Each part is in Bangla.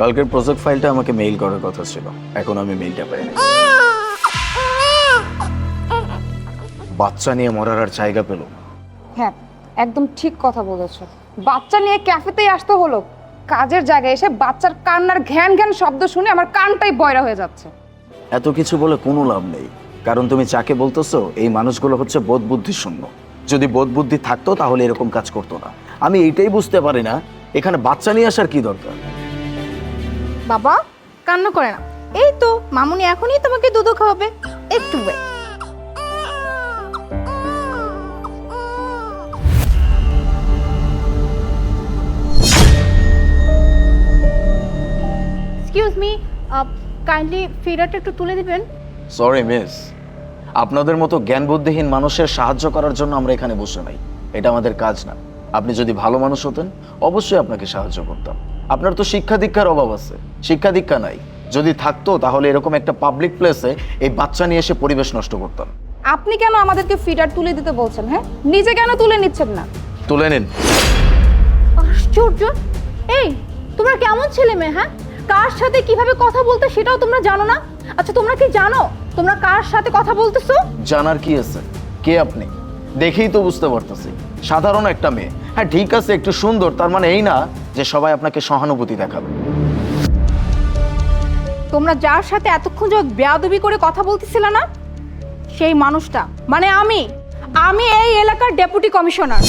কালকের প্রজেক্ট ফাইলটা আমাকে মেইল করার কথা ছিল। এখন আমি মেইলটা পাইনি। বাচ্চা নিয়ে মরার আর জায়গা পেল হ্যাঁ একদম ঠিক কথা বলেছ। বাচ্চা নিয়ে ক্যাফেতেই আসতে হলো। কাজের জায়গায় এসে বাচ্চার কান্নার ঘ্যান ঘ্যান শব্দ শুনে আমার কানটাই বয়রা হয়ে যাচ্ছে। এত কিছু বলে কোনো লাভ নেই। কারণ তুমি যাকে বলতেছো এই মানুষগুলো হচ্ছে বোধ বুদ্ধি শূন্য যদি বোধ বুদ্ধি থাকতো তাহলে এরকম কাজ করতো না। আমি এইটাই বুঝতে পারি না এখানে বাচ্চা নিয়ে আসার কি দরকার? বাবা কান্না করে না। এই তো মামুনি এখনই তোমাকে দুধ খাওয়াবে। একটু wait। এক্সকিউজ মি কাইন্ডলি ফিডারটা একটু তুলে দিবেন? সরি মিস আপনাদের মতো জ্ঞান বুদ্ধিহীন মানুষের সাহায্য করার জন্য আমরা এখানে বসে নাই। এটা আমাদের কাজ না। আপনি যদি ভালো মানুষ হতেন অবশ্যই আপনাকে সাহায্য করতাম। আপনার তো শিক্ষা দীক্ষার অভাব আছে শিক্ষা দীক্ষা নাই। যদি থাকতো তাহলে এরকম একটা পাবলিক প্লেসে এই বাচ্চা নিয়ে এসে পরিবেশ নষ্ট করতাম। আপনি কেন আমাদেরকে ফিডার তুলে দিতে বলছেন হ্যাঁ? নিজে কেন তুলে নিচ্ছেন না? তুলে নিন। আশ্চর্য! এই তোমরা কেমন ছেলে মেয়ে হ্যাঁ? কার সাথে কীভাবে কথা বলতে সেটাও তোমরা জানো না? আচ্ছা তোমরা কি জানো? তোমরা কার সাথে কথা বলতেছো? জানার কি আছে? কে আপনি? দেখেই তো বুঝতে পারতেছি। সাধারণ একটা মেয়ে। হ্যাঁ ঠিক আছে একটু সুন্দর তার মানে এই না যে সবাই আপনাকে সহানুভূতি দেখাবে। তোমরা যার সাথে এতক্ষণ যাবত বেয়াদবি করে কথা বলতেছিলে না? সেই মানুষটা মানে আমি আমি এই এলাকার ডেপুটি কমিশনার।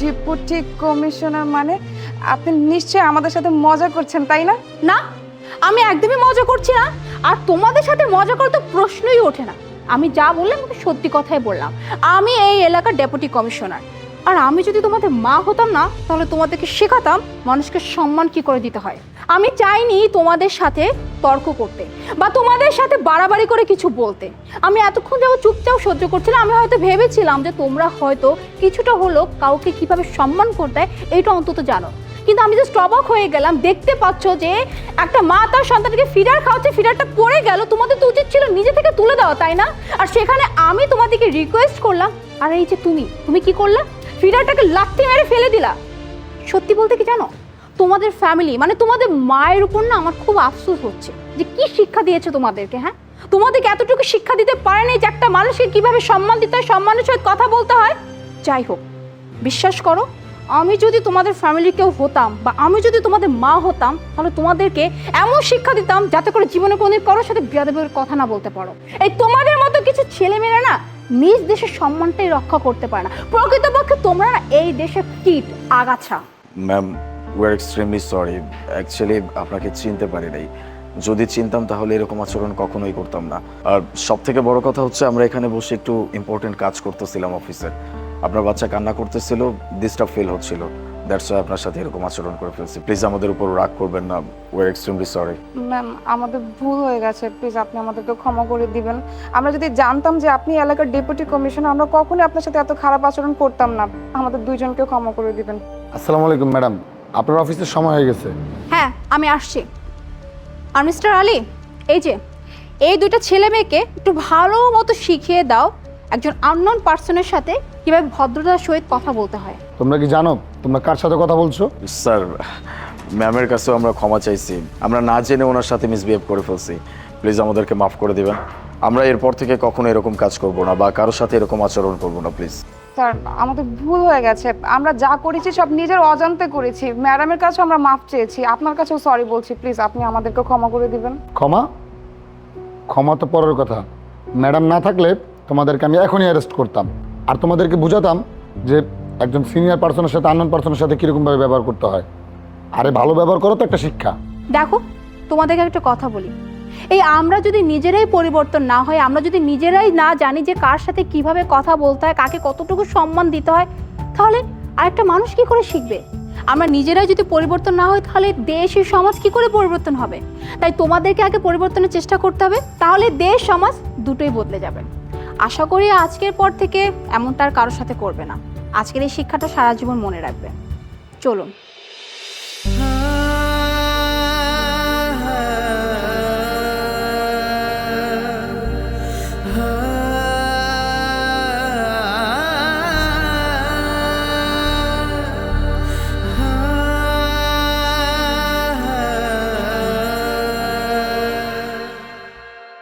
ডেপুটি কমিশনার মানে আপনি নিশ্চয়ই আমাদের সাথে মজা করছেন তাই না? না আমি একদমই মজা করছি না। আর তোমাদের সাথে মজা করার তো প্রশ্নই ওঠে না। আমি যা বললাম সত্যি কথাই বললাম। আমি এই এলাকার ডেপুটি কমিশনার। আর আমি যদি তোমাদের মা হতাম না, তাহলে তোমাদেরকে শেখাতাম মানুষকে সম্মান কি করে দিতে হয়। আমি চাইনি তোমাদের সাথে তর্ক করতে বা তোমাদের সাথে বাড়াবাড়ি করে কিছু বলতে। আমি এতক্ষণ যাব চুপচাপ সহ্য করছিলাম, আমি হয়তো ভেবেছিলাম যে তোমরা হয়তো কিছুটা হলেও কাউকে কীভাবে সম্মান করতে হয়, এইটা অন্তত জানো। কিন্তু আমি জাস্ট অবাক হয়ে গেলাম, দেখতে পাচ্ছ যে একটা মা তার সন্তানকে ফিডার খাওয়াচ্ছে ফিডারটা পড়ে গেল, তোমাদের তো উচিত ছিল নিজে থেকে তুলে দেওয়া, তাই না? আর সেখানে আমি তোমাদেরকে রিকোয়েস্ট করলাম, আর এই যে তুমি তুমি কি করলা? ফিডারটাকে লাথি মেরে ফেলে দিলা। সত্যি বলতে কি জানো? তোমাদের ফ্যামিলি মানে তোমাদের মায়ের উপর না আমার খুব আফসোস হচ্ছে যে কি শিক্ষা দিয়েছে তোমাদেরকে হ্যাঁ? তোমাদেরকে এতটুকু শিক্ষা দিতে পারেনি যে একটা মানুষকে কীভাবে সম্মান দিতে হয়, সম্মানের সহিত কথা বলতে হয়? যাই হোক, বিশ্বাস করো, আমি যদি তোমাদের ফ্যামিলির কেউ হতাম বা আমি যদি তোমাদের মা হতাম, তাহলে তোমাদেরকে এমন শিক্ষা দিতাম যাতে করে জীবনে কোনোদিন কারোর সাথে বিয়াদবের কথা না বলতে পারো। এই তোমাদের মতো কিছু ছেলেমেয়েরা না নিজ দেশের সম্মানটাই রক্ষা করতে পারে না। প্রকৃতপক্ষে তোমরা না এই দেশের কীট, আগাছা? Ma'am we are extremely sorry actually আপনাকে চিনতে পারি নাই। যদি চিনতাম তাহলে এরকম আচরণ কখনোই করতাম না। আর সব থেকে বড় কথা হচ্ছে, আমরা এখানে বসে একটু ইম্পর্টেন্ট কাজ করতেছিলাম অফিসের আপনার বাচ্চা কান্না করতেছিল ডিস্টার্ব ফিল হচ্ছিল। দ্যাটস ওয়াই আপনার সাথে এরকম আচরণ করে ফেলছি। প্লিজ আমাদের উপর রাগ করবেন না। We are extremely sorry ma'am আমাদের ভুল হয়ে গেছে। প্লিজ আপনি আমাদেরকে ক্ষমা করে দিবেন। আমরা যদি জানতাম যে আপনি এলাকার ডেপুটি কমিশনার আমরা কখনোই আপনার সাথে এত খারাপ আচরণ করতাম না। আমাদের দুইজনকেও ক্ষমা করে দিবেন। আসসালামু আলাইকুম ম্যাডাম। আপনার অফিসের সময় হয়ে গেছে। হ্যাঁ আমি আসছি। আর মিস্টার আলী এই যে এই দুইটা ছেলে মেয়েকে একটু ভালো মতো শিখিয়ে দাও। একজন আননোন পার্সনের সাথে কীভাবে ভদ্রতার সহিত কথা বলতে হয়। তোমরা কি জানো? তোমরা কার সাথে কথা বলছো? স্যার ম্যামের কাছেও আমরা ক্ষমা চাইছি। আমরা না জেনে ওনার সাথে মিসবিহেভ করে ফেলছি। প্লিজ আমাদেরকে মাফ করে দিবেন। আমরা এরপর থেকে কখনো এরকম কাজ করব না বা কারোর সাথে এরকম আচরণ করব না প্লিজ। স্যার আমাদের ভুল হয়ে গেছে। আমরা যা করেছি সব নিজের অজান্তে করেছি। ম্যাডামের কাছেও আমরা মাফ চেয়েছি। আপনার কাছেও সরি বলছি। প্লিজ আপনি আমাদেরকে ক্ষমা করে দিবেন। ক্ষমা? ক্ষমা তো পরের কথা। ম্যাডাম না থাকলে তোমাদেরকে আমি এখনই অ্যারেস্ট করতাম। আর তোমাদেরকে বুঝাতাম যে একজন সিনিয়র পার্সনের সাথে আননোন পার্সনের সাথে কীরকমভাবে ব্যবহার করতে হয়। আরে ভালো ব্যবহার করো তো একটা শিক্ষা। দেখো, তোমাদেরকে একটা কথা বলি। এই আমরা যদি নিজেরাই পরিবর্তন না হয়, আমরা যদি নিজেরাই না জানি যে কার সাথে কীভাবে কথা বলতে হয়, কাকে কতটুকু সম্মান দিতে হয়, তাহলে আরেকটা মানুষ কি করে শিখবে? আমরা নিজেরাই যদি পরিবর্তন না হয়, তাহলে দেশ সমাজ কি করে পরিবর্তন হবে? তাই তোমাদেরকে আগে পরিবর্তনের চেষ্টা করতে হবে, তাহলে দেশ, সমাজ দুটোই বদলে যাবে। আশা করি আজকের পর থেকে এমনটা আর কারোর সাথে করবে না। আজকের এই শিক্ষাটা সারা জীবন মনে রাখবে। চলুন।